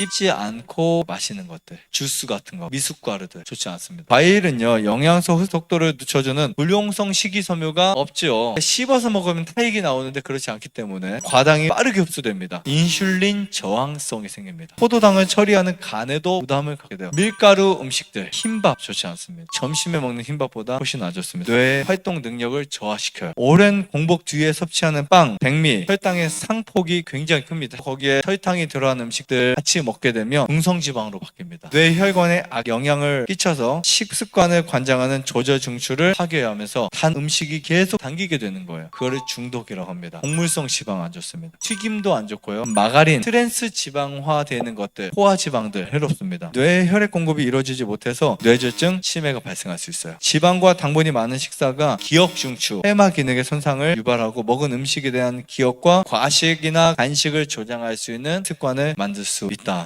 씹지 않고 마시는 것들, 주스 같은 거, 미숫가루들 좋지 않습니다. 과일은요 영양소 흡속도를 늦춰주는 불용성 식이섬유가 없죠. 씹어서 먹으면 타액이 나오는데 그렇지 않기 때문에 과당이 빠르게 흡수됩니다. 인슐린 저항성이 생깁니다. 포도당을 처리하는 간에도 부담을 갖게 돼요. 밀가루 음식들, 흰밥 좋지 않습니다. 점심에 먹는 흰밥보다 훨씬 안 좋습니다. 뇌의 활동 능력을 저하시켜요. 오랜 공복 뒤에 섭취하는 빵, 백미, 혈당의 상폭이 굉장히 큽니다. 거기에 설탕이 들어간 음식들 같이 먹게 되면 중성지방으로 바뀝니다. 뇌 혈관에 악 영향을 끼쳐서 식습관을 관장하는 조절 중추를 파괴하면서 단 음식이 계속 당기게 되는 거예요. 그거를 중독이라고 합니다. 곡물성 지방 안 좋습니다. 튀김도 안 좋고요. 마가린, 트랜스 지방화 되는 것들, 포화 지방들 해롭습니다. 뇌 혈액 공급이 이루어지지 못해서 뇌졸중, 치매가 발생할 수 있어요. 지방과 당분이 많은 식사가 기억 중추, 해마 기능의 손상을 유발하고 먹은 음식에 대한 기억과 과식이나 간식을 조장할 수 있는 습관을 만들 수 있다.